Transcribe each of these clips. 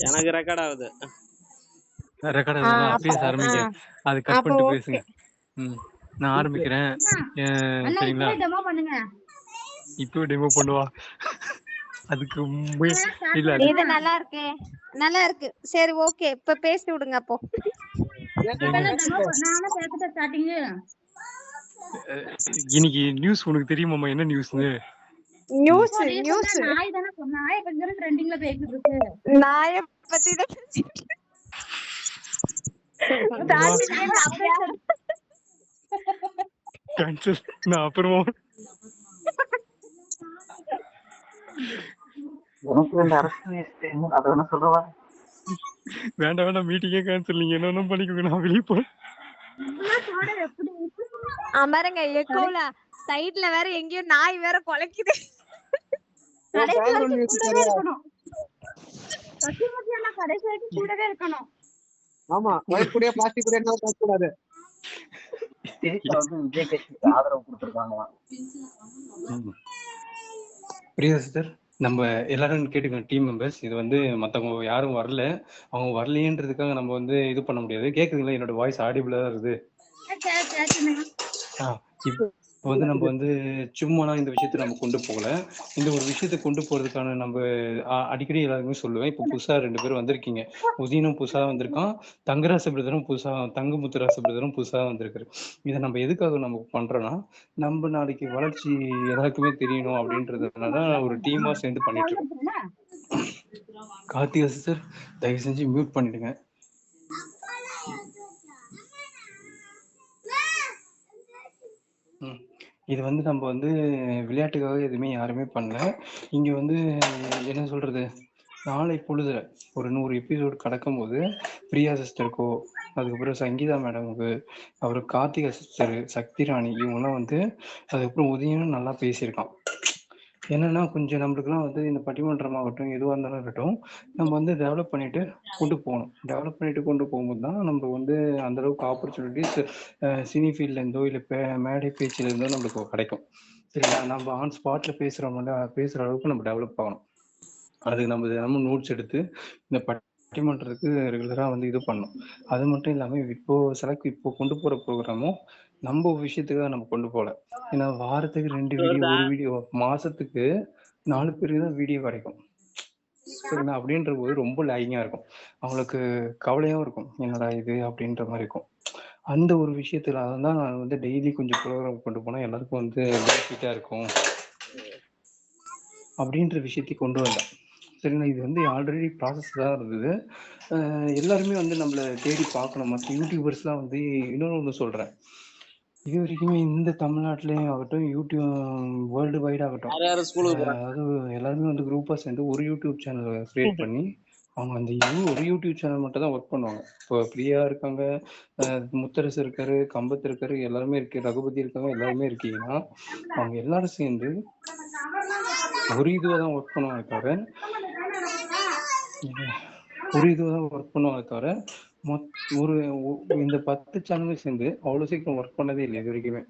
எனக்கு ரெக்கார்ட் ஆகுது. ரெக்கார்ட் ஆ, அப்படியே அப்ப- ஆரம்பிங்க. அது கட் பண்ணிட்டு. பேசுங்க. நான் ஆரம்பிக்கிறேன். சரிங்களா இப்பவே டெமோ பண்ணுங்க. இப்போ டெமோ பண்ணுவா. அதுக்கு இல்ல அது- இது நல்லா இருக்கு நல்லா இருக்கு சரி ஓகே இப்ப பேசி விடுங்க அப்போ. இன்னைக்கு நியூஸ் உனக்கு தெரியுமாமா என்ன நியூஸ்னு நியூஸ் நியூஸ் நாய் தானே நாய் கொஞ்சம் ட்ரெண்டிங்ல பேசிட்டு இருக்கு? நாய பத்தி தான் கேன்சல் நான் அப்புறமா எனக்கு ரெண்டு அரசு வயசு அதை வேணா சொல்றவா வேண்டாம் வேண்டாம். மீட்டிங்கே கேன்சல் நீங்க என்ன பண்ணிக்கோங்க. நான் வெளியே போறேன். ஆ, பாருங்க எக்கோல சைடுல வேற எங்கேயோ நாய் வேற குலைக்குது. கடைசி வரைக்கும் கூடவே இருக்கணும். ஆமா ஒயிட் கூடயே பிளாஸ்டிக் என்ன கூடாது. கட்சிக்கு ஆதரவு கொடுத்துருக்காங்களாம். பிரியா சிஸ்டர் நம்ம எல்லாரும் கேட்டுக்கோங்க டீம் மெம்பர்ஸ் இது வந்து மத்தவங்க யாரும் வரல. அவங்க வரலையேன்றதுக்காக நம்ம வந்து இது பண்ண முடியாது. கேக்குதுங்களா? என்னோட வாய்ஸ் ஆடிபிளா தான் இருக்குது. ஆ, இப்போ வந்து நம்ம வந்து சும்மாலாம் இந்த விஷயத்தை நம்ம கொண்டு போகல. இந்த ஒரு விஷயத்தை கொண்டு போறதுக்கான நம்ம அடிக்கடி எல்லாருக்குமே சொல்லுவேன். இப்போ புதுசா ரெண்டு பேரும் வந்திருக்கீங்க. உதயனும் புதுசா வந்திருக்கான். தங்கராச பிரதரும் புதுசா தங்கமுத்துராச பிரதரும் புதுசா வந்திருக்காரு. இதை நம்ம எதுக்காக நம்ம பண்றோம்னா நம்ம நாளைக்கு வளர்ச்சி எல்லாருக்குமே தெரியணும் அப்படின்றதுனால ஒரு டீமா சேர்ந்து பண்ணிட்டு இருக்கோம். கார்த்திகா சிஸ்டர் தயவு செஞ்சு மியூட் பண்ணிடுங்க. இது வந்து நம்ம வந்து விளையாட்டுக்காக எதுவுமே யாருமே பண்ணல. இங்க வந்து என்ன சொல்றது? நாளை பொழுதுல ஒரு நூறு எபிசோடு கடக்கும் போது பிரியா சிஸ்டருக்கோ அதுக்கப்புறம் சங்கீதா மேடமுக்கு அப்புறம் கார்த்திகா சிஸ்டர் சக்தி ராணி இவங்கெல்லாம் வந்து அதுக்கப்புறம் உதயனும் நல்லா பேசியிருக்கான். என்னன்னா கொஞ்சம் நம்மளுக்குலாம் வந்து இந்த பட்டிமன்றம் ஆகட்டும் எதுவாக இருந்தாலும் இருக்கட்டும் நம்ம வந்து டெவலப் பண்ணிட்டு கொண்டு போகணும். டெவலப் பண்ணிட்டு கொண்டு போகும்போது தான் நம்ம வந்து அந்த அளவுக்கு ஆப்பர்ச்சுனிட்டிஸ் சினி ஃபீல்ட்ல இருந்தோ இல்லை பே மேடை பேச்சிலிருந்தோ நம்மளுக்கு கிடைக்கும். சரிங்களா? நம்ம ஆன் ஸ்பாட்ல பேசுறோம்ல பேசுகிற அளவுக்கு நம்ம டெவலப் ஆகணும். அதுக்கு நம்ம தினமும் நோட்ஸ் எடுத்து இந்த பட்டிமன்றத்துக்கு ரெகுலராக வந்து இது பண்ணணும். அது மட்டும் இல்லாமல் இப்போ செலக்ட் இப்போ கொண்டு போகிற ப்ரோக்ராமும் நம்ம ஒரு விஷயத்துக்காக நம்ம கொண்டு போகல ஏன்னா வாரத்துக்கு ரெண்டு வீடியோ ஒரு வீடியோ மாசத்துக்கு நாலு பேருக்கு தான் வீடியோ கிடைக்கும் சரிங்களா? அப்படின்ற போது ரொம்ப லேகிங்கா இருக்கும். அவங்களுக்கு கவலையாவும் இருக்கும். என்னடா இது? அப்படின்ற மாதிரி இருக்கும். அந்த ஒரு விஷயத்துல அதான் நான் வந்து டெய்லி கொஞ்சம் ப்ரோக்ராம் கொண்டு போனா எல்லாருக்கும் வந்து பெனிஃபிட்டா இருக்கும். அப்படின்ற விஷயத்தை கொண்டு வந்தேன். சரிங்களா? இது வந்து ஆல்ரெடி ப்ராசஸ் தான் இருந்தது. எல்லாருமே வந்து நம்மளை தேடி பார்க்கணும். மற்ற யூடியூபர்ஸ்லாம் வந்து இன்னொன்று ஒன்று சொல்றேன். இது வரைக்குமே இந்த தமிழ்நாட்டிலேயும் ஆகட்டும் யூடியூப் வேர்ல்டு வைட் ஆகட்டும் அதாவது எல்லாருமே வந்து குரூப்பா சேர்ந்து ஒரு யூடியூப் சேனல் கிரியேட் பண்ணி அவங்க அந்த ஒரு யூடியூப் சேனல் மட்டும் தான் ஒர்க் பண்ணுவாங்க. இப்போ பிரியா இருக்காங்க முத்தரசு இருக்காரு கம்பத்து இருக்காரு எல்லாருமே இருக்கு ரகுபதி இருக்காங்க எல்லாருமே இருக்கீங்கன்னா அவங்க எல்லாரும் சேர்ந்து ஒரு இதுவாக தான் ஒர்க் பண்ணுவாங்க தவிர ஒரு இதுவாக தான் ஒர்க் பண்ணுவாங்க தவிர ஒரு இந்த பத்து சேனலும் சேர்ந்து அவ்வளோ சீக்கிரம் ஒர்க் பண்ணதே இல்லை இது வரைக்குமே.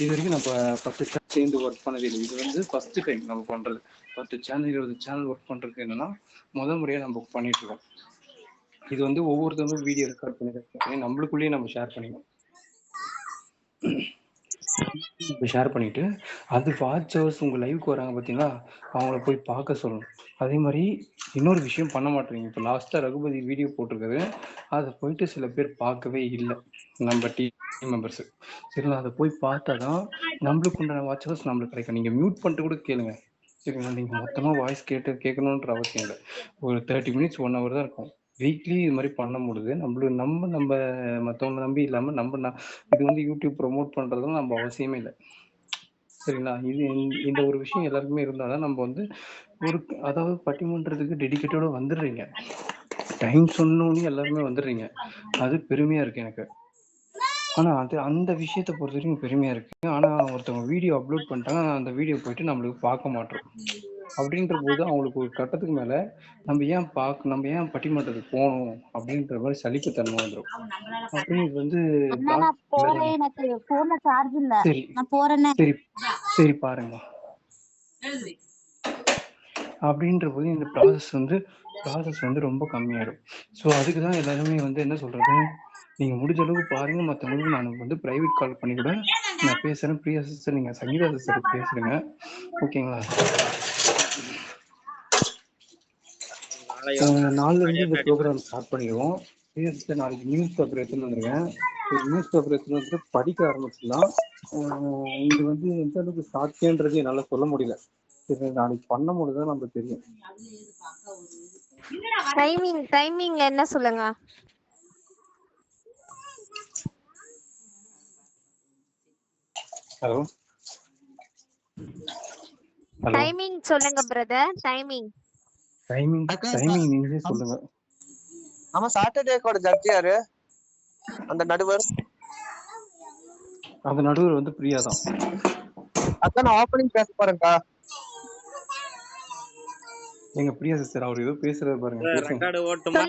இது வரைக்கும் நம்ம பத்து சேனல் சேர்ந்து ஒர்க் பண்ணதே இல்லை இது வந்து ஃபர்ஸ்ட் டைம் நம்ம பண்றது. பத்து சேனல் இருபது சேனல் ஒர்க் பண்றது என்னன்னா முத முறையா நம்ம பண்ணிட்டு இருக்கோம். இது வந்து ஒவ்வொருத்தவங்களும் வீடியோ ரெக்கார்ட் பண்ணி பண்ணி நம்மளுக்குள்ளேயே நம்ம ஷேர் பண்ணிக்கணும். ஷேர் பண்ணிட்டு அது வாட்சர்ஸ் உங்கள் உங்க வராங்க பாத்தீங்களா அவங்கள போய் பார்க்க சொல்லணும். அதே மாதிரி இன்னொரு விஷயம் பண்ண மாட்டேங்க இப்போ லாஸ்டா ரகுபதி வீடியோ போட்டிருக்காரு. அதை போயிட்டு சில பேர் பார்க்கவே இல்லை. நம்ம டீம் மெம்பர்ஸ் சரிங்களா? அதை போய் பார்த்தா தான் நம்மளுக்கு உண்டான வாட்சர்ஸ் நம்மளுக்கு கிடைக்கும். நீங்க மியூட் பண்ணிட்டு கூட கேளுங்க. சரிங்களா? நீங்க மொத்தமா வாய்ஸ் கேட்டு கேட்கணுன்ற அவசியம் இல்லை. ஒரு தேர்ட்டி மினிட்ஸ் ஒன் ஹவர் தான் இருக்கும். வீக்லி இது மாதிரி பண்ண முடியுது நம்மளுக்கு நம்ம நம்ம மற்றவங்க நம்பி இல்லாமல் நம்ம நான் இது வந்து யூடியூப் ப்ரோமோட் பண்ணுறதும் நம்ம அவசியமே இல்லை. சரிங்களா? இது இந்த- இந்த ஒரு விஷயம் எல்லாருக்குமே இருந்தாதான் நம்ம வந்து ஒரு அதாவது பட்டிமன்றத்துக்கு டெடிக்கேட்டோட வந்துடுறீங்க. டைம் சொன்னோன்னு எல்லாருமே வந்துடுறீங்க. அது பெருமையாக இருக்குது எனக்கு. ஆனால் அது அந்த விஷயத்தை பொறுத்த வரைக்கும் பெருமையாக இருக்குது ஆனால் ஒருத்தவங்க வீடியோ அப்லோட் பண்ணிட்டாங்க அந்த வீடியோ போயிட்டு நம்மளுக்கு பார்க்க மாட்டோம். அப்படின்ற போது அவங்களுக்கு ஒரு கட்டத்துக்கு மேல நம்ம ஏன் பார்க்க நம்ம ஏன் பட்டிமன்றத்துக்கு போகணும் அப்படின்ற மாதிரி சலிப்புத்தன்மை வந்துடும் அப்படின்னு வந்து சரி. சரி. பாருங்க. அப்படின்ற போது இந்த ப்ராசஸ் வந்து ப்ராசஸ் வந்து ரொம்ப கம்மியாயிடும் ஸோ அதுக்கு தான் எல்லாருமே வந்து என்ன சொல்றது? நீங்க முடிஞ்ச அளவுக்கு பாருங்க. மற்றவங்களுக்கு நான் வந்து பிரைவேட் கால் பண்ணி கூட நான் பேசுறேன். பிரியா சிஸ்டர் நீங்க சங்கீதா சிஸ்டர் பேசுறீங்க ஓகேங்களா நாளைல இருந்து இந்த ப்ரோக்ராம் ஸ்டார்ட் பண்ணிடுவோம். நாளைக்கு நியூஸ் பேப்பர் எடுத்துன்னு வந்துருக்கேன். நியூஸ் பேப்பர் எடுத்துன்னு வந்து படிக்க ஆரம்பிச்சிடலாம். இது வந்து எந்த அளவுக்கு சாத்தியன்றது என்னால சொல்ல முடியல. சரி நாளைக்கு பண்ணும்போது தான் நமக்கு தெரியும். டைமிங் டைமிங் என்ன சொல்லுங்க? ஹலோ டைமிங் சொல்லுங்க பிரதர் டைமிங் டைமிங் டைமிங் நீங்களே சொல்லுங்க. ஆமா சாட்டர்டேக்கோட ஜட்ஜ் யாரு? அந்த நடுவர். அந்த நடுவர் வந்து பிரியா தான். அதான் நான் ஓப்பனிங் பேச போறேன்க்கா. எங்க பிரியா சிஸ்டர் அவர் ஏதோ பேசுறாரு பாருங்க. ரெக்கார்டு ஓட்டுமா.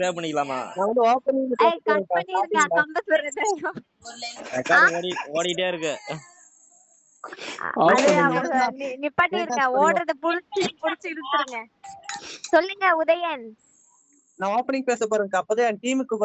சேவ் பண்ணிக்கலாமா? நான் வந்து ஓப்பனிங் கட் பண்ணிருங்க கம்பஸ் பிரதர் ரெக்கார்டு ஓடி ஓடிட்டே இருக்கு. நிப்பாட்டி இருக்க ஓடுறத புடிச்சு புடிச்சு இழுத்துருங்க. சொல்லுங்க உதயன். நான் ஓப்பனிங் பேச போறேன்க்கா அப்பதான் என் டீமுக்கு